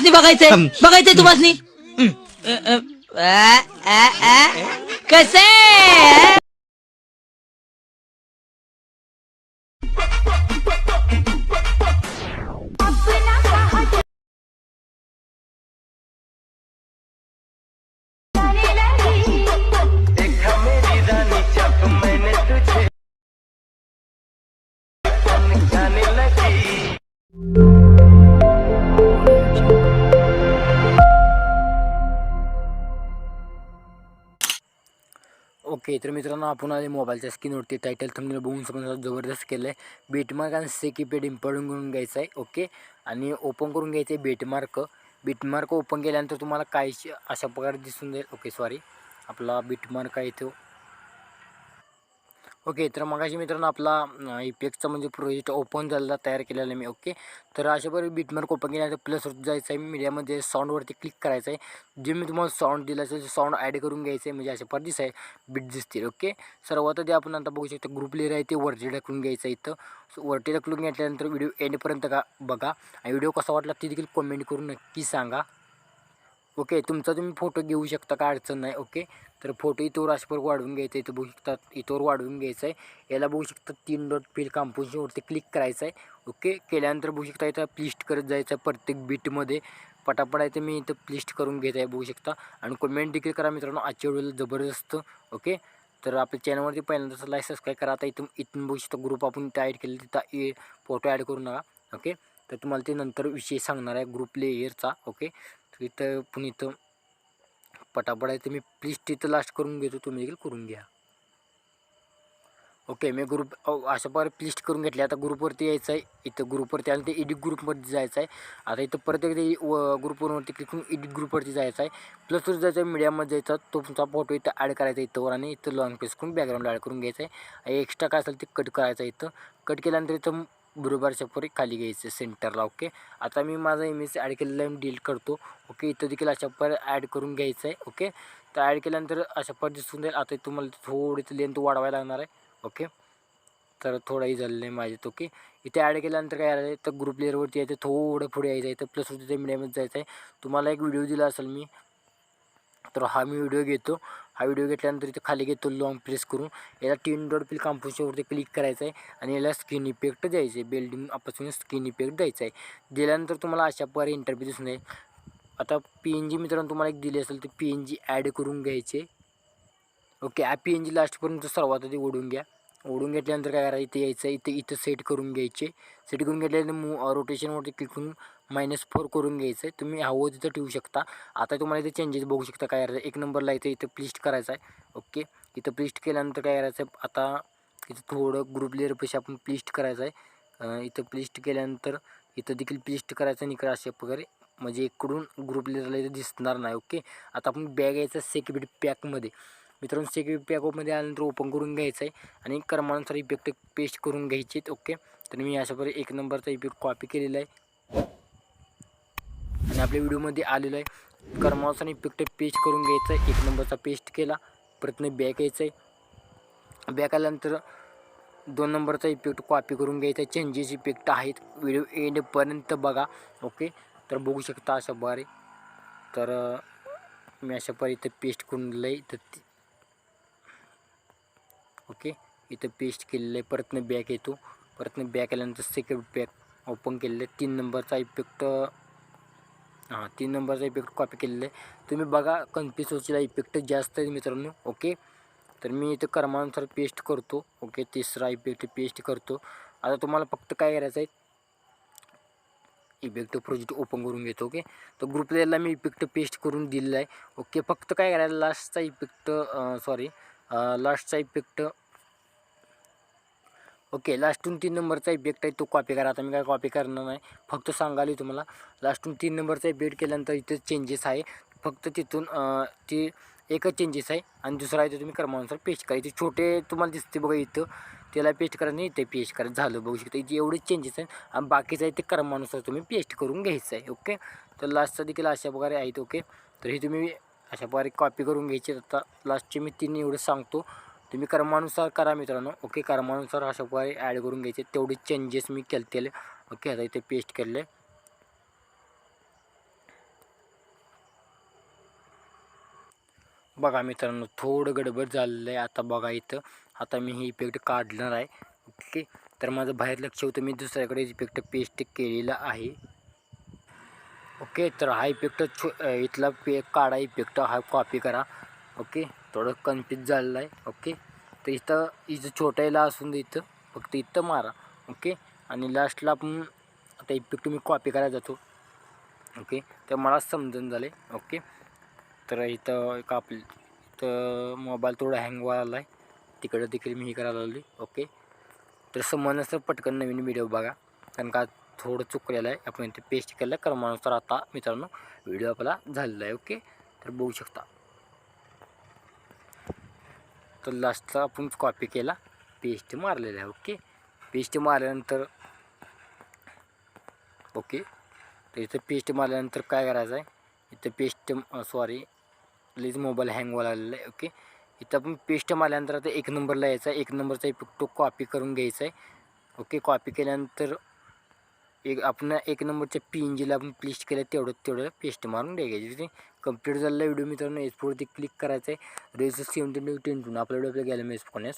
तुम्हासनी बघायचंय. बघायचंय आ. कसे? ओके तर मित्रांनो आपण आले मोबाईलच्या स्क्रीनवरती टायटल थंबनेल बघून समजा जबरदस्त केलं आहे बीटमार्क आणि सेकीपॅड इम्पॉर्टंट करून घ्यायचं आहे ओके? आणि ओपन करून घ्यायचं आहे बीटमार्क बीटमार्क ओपन केल्यानंतर तुम्हाला काय अशा प्रकारे दिसून जाईल. ओके सॉरी आपला बीटमार्क आहे तो. ओके तर मगाशी मित्रांनो आपला इफेक्टचा म्हणजे प्रोजेक्ट ओपन झालेला तयार केलेला आहे मी ओके तर अशा बरोबर ओपन केल्यानंतर प्लसवरती जायचं आहे मीडियामध्ये साऊंडवरती क्लिक करायचं आहे जे मी तुम्हाला साऊंड दिला असेल साऊंड ॲड करून घ्यायचं आहे म्हणजे अशा पद्धतीचं आहे बीट दिसतील ओके सर्वात आधी आपण आता बघू शकतो ग्रुप लेअर आहे ते वरती ढकलून घ्यायचं आहे इथं. So, वरती ढकलून घेतल्यानंतर व्हिडिओ एंडपर्यंत का बघा. आणि व्हिडिओ कसा वाटला ते देखील कमेंट करून नक्की सांगा. ओके तुमचा तुम्ही फोटो घेऊ शकता काय अडचण नाही ओके? तर फोटो इथवर अशावर वाढवून घ्यायचं आहे इथं बघू शकता इथवर वाढवून घ्यायचं आहे. याला बघू शकता तीन डॉट फिल कांपोजिशनवरती क्लिक करायचं आहे ओके? केल्यानंतर बघू शकता इथं प्लिस्ट करत जायचं आहे प्रत्येक बीटमध्ये पटापट आहे ते मी इथं प्लिस्ट करून घेत आहे बघू शकता. आणि कमेंट देखील करा मित्रांनो आजच्या व्हिडिओला जबरदस्त ओके? तर आपल्या चॅनलवरती पहिल्यांदा लाईक सबस्क्राईब करा आता इथून इथून बघू शकता ग्रुप आपण इथं ॲड केलं तिथं ए फोटो ॲड करू नका ओके? तर तुम्हाला ते नंतर विषय सांगणार आहे ग्रुप लेयरचा ओके? इथं पण इथं. पटापट आहे तर मी प्लीज तिथं लास्ट करून घेतो तुम्ही देखील करून घ्या. ओके मी ग्रुप अशा प्रकारे प्लिस्ट करून घेतले. आता ग्रुपवरती यायचं आहे. इथं ग्रुपवरती आणि ते एडिट ग्रुपमध्ये जायचं आहे. आता इथं परत एकदा ग्रुपवरती क्लिक करून एडिट ग्रुपवरती जायचं आहे. प्लसवर जायचं आहे मीडियामध्ये तो तुमचा फोटो इथं ॲड करायचा इथंवर आणि इथं लॉंग पेस करून बॅकग्राऊंड ॲड करून घ्यायचं आहे. एक्स्ट्रा काय असेल ते कट करायचं इथं. कट केल्यानंतर इथं बरोबरच्या परी खाली घ्यायचं सेंटरला ओके? आता मी माझा इमेज ॲड केलेला डिलीट करतो ओके? इथं देखील अशा पर ॲड करून घ्यायचं आहे ओके? तर ॲड केल्यानंतर अशा पर दिसून जाईल. आता तुम्हाला थोडीच लेंथ वाढवायला लागणार आहे ओके? तर थोडाही झालेलं आहे माझ्यात ओके? इथे ॲड केल्यानंतर काय झालं तर ग्रुप लेअरवरती यायचं थोडं पुढे यायचं आहे तर प्लस तिथे मीडियममध्ये जायचं आहे. तुम्हाला एक व्हिडिओ दिला असेल मी तर हा मी व्हिडिओ घेतो. हा व्हिडिओ घेतल्यानंतर इथे खाली घेतो लॉंग प्रेस करून. याला टीन डॉट पिल कांपोजवरती क्लिक करायचं आहे आणि याला स्किन इफेक्ट द्यायचं आहे. बिल्डिंगपासून स्किन इफेक्ट द्यायचा आहे. दिल्यानंतर तुम्हाला अशा प्रकारे इंटरव्ह्यू दिसून येईल. आता पी एन जी मित्रांनो तुम्हाला एक दिली असेल तर पी एन जी ॲड करून घ्यायचे. ओके आ पी एन जी लास्टपर्यंत सर्वात आधी ओढून घ्या. ओढून घेतल्यानंतर काय करायचं? इथे यायचं इथे इथं सेट करून घ्यायचे. सेट करून घेतल्यानंतर मू रोटेशनवरती क्लिक करून मायनस फोर करून घ्यायचं आहे. तुम्ही हवं तिथं ठेवू शकता. आता तुम्हाला इथे चेंजेस बघू शकता काय करायचं एक नंबरला इथं इथं प्लिस्ट करायचं आहे. ओके इथं प्लिस्ट केल्यानंतर काय करायचं आहे? आता इथं थोडं ग्रुप लेअरपेक्षा आपण प्लिस्ट करायचं आहे. इथं प्लिस्ट केल्यानंतर इथं देखील प्लिस्ट करायचं आणि इकडं अशा प्रकारे म्हणजे इकडून ग्रुप लेअरला इथं दिसणार नाही. ओके आता आपण बॅग यायचं सेक्युरिटी पॅकमध्ये मित्रांनो सेक्युरिटी पॅकमध्ये आल्यानंतर ओपन करून घ्यायचं आहे आणि क्रमानुसार इफेक्ट पेस्ट करून घ्यायचे ओके तर मी अशा प्रकारे एक नंबरचा इफेक्ट कॉपी केलेला आहे. आणि आपल्या व्हिडिओमध्ये आलेलं आहे. कर्मानुसार इफेक्ट पेस्ट करून घ्यायचं आहे एक नंबरचा पेस्ट केला. परत बॅक यायचं आहे बॅक आल्यानंतर दोन नंबरचा इफेक्ट कॉपी करून घ्यायचा. आहे चेंजेस इफेक्ट आहेत. व्हिडिओ एंडपर्यंत बघा. ओके? तर बघू शकता अशा बारे तर मी अशा पर इथं पेस्ट करून दिलं आहे तर ओके? इथं पेस्ट केलेलं आहे. परतनं बॅक येतो. परतनं बॅक आल्यानंतर सेकंड बॅक ओपन केलेलं आहे. तीन नंबरचा इफेक्ट हां तीन नंबरचा इफेक्ट कॉपी केलेला आहे. तुम्ही बघा कन्फ्युज होचीला इफेक्ट जास्त आहे मित्रांनो ओके तर मी इथं क्रमानुसार पेस्ट करतो ओके तिसरा इफेक्ट पेस्ट करतो. आता तुम्हाला फक्त काय करायचं आहे इफेक्ट प्रोजेक्ट ओपन करून घेतो ओके तर ग्रुपलेला मी इफेक्ट पेस्ट करून दिलेला आहे ओके फक्त काय करायचं? लास्टचा इफेक्ट सॉरी लास्टचा इफेक्ट ओके लास्टून तीन नंबरचा इफेक्ट आहे तो कॉपी करा. आता मी काय कॉपी करणार नाही. फक्त सांगाली तुम्हाला लास्टून तीन नंबरचा इफेक्ट केल्यानंतर इथे चेंजेस आहे. फक्त तिथून ती एकच चेंजेस आहे आणि दुसरा आहे तो तुम्ही क्रमानुसार पेस्ट करा. इथे छोटे तुम्हाला दिसते बघा इथं. त्याला पेस्ट करा नाही इथे पेस्ट करा. झालं बघू शकता. इथे एवढेच चेंजेस आहेत आणि बाकीचं आहे ते क्रमानुसार तुम्ही पेस्ट करून घ्यायचं आहे. ओके? तर लास्टचा देखील अशा प्रकारे आहेत. ओके? तर हे तुम्ही अशा प्रकारे कॉपी करून घ्यायची. आता लास्टचे मी तीन एवढं सांगतो. तुम्ही कर्मानुसार करा मित्रांनो. ओके कर्मानुसार अशा प्रकारे ॲड करून घ्यायचे. तेवढे चेंजेस मी केले ओके आता इथे पेस्ट केले बघा मित्रांनो थोडं गडबड झालेलं आहे आता बघा इथं. आता मी हे इफेक्ट काढणार आहे. ओके तर माझं बाहेर लक्ष होतं. मी दुसऱ्याकडे इफेक्ट पेस्ट केलेला आहे. ओके तर हा इफेक्ट छो इथला पे काढा इफेक्ट हा कॉपी करा. ओके थोडं कन्फ्यूज झालेलं आहे ओके तर इथं इथं छोट्याला असून इथं. फक्त इथं मारा ओके आणि लास्टला आपण आता इफेक्ट तुम्ही कॉपी करायला जातो ओके तर मला समजून झाले ओके तर इथं एक आपलं इथं मोबाईल थोडा हँग व्हायला आहे तिकडं देखील मी हे करायला लागली ओके तर समजण्याचं पटकन नवीन व्हिडिओ बघा. कारण का थोडं चुकलेलं आहे. आपण इथे पेस्ट केलं. क्रमानुसार आता मित्रांनो व्हिडिओ आपला झालेला आहे ओके तर बघू शकता. तर लास्टचा आपण कॉपी केला. पेस्ट मारलेला आहे ओके पेस्ट मारल्यानंतर ओके तर इथं पेस्ट मारल्यानंतर काय करायचं आहे? इथं paste sorry please mobile hang व्हायला लागलेला आहे ओके इथं आपण पेस्ट मारल्यानंतर आता एक नंबरला यायचा आहे. एक नंबरचा इफेक्ट तो कॉपी करून घ्यायचा आहे ओके कॉपी केल्यानंतर एक आपण एक नंबरच्या पी एन जीला आपण पेस्ट केलं तेवढं तेवढं पेस्ट मारून द्यायची ते कंप्लीट झालेला व्हिडिओ मित्रांनो एच फोरती क्लिक करायचं आहे रेजिस्टर सेवन टेन टून आपला व्हिडिओ आपल्या गेल्या मेस सुरुवात.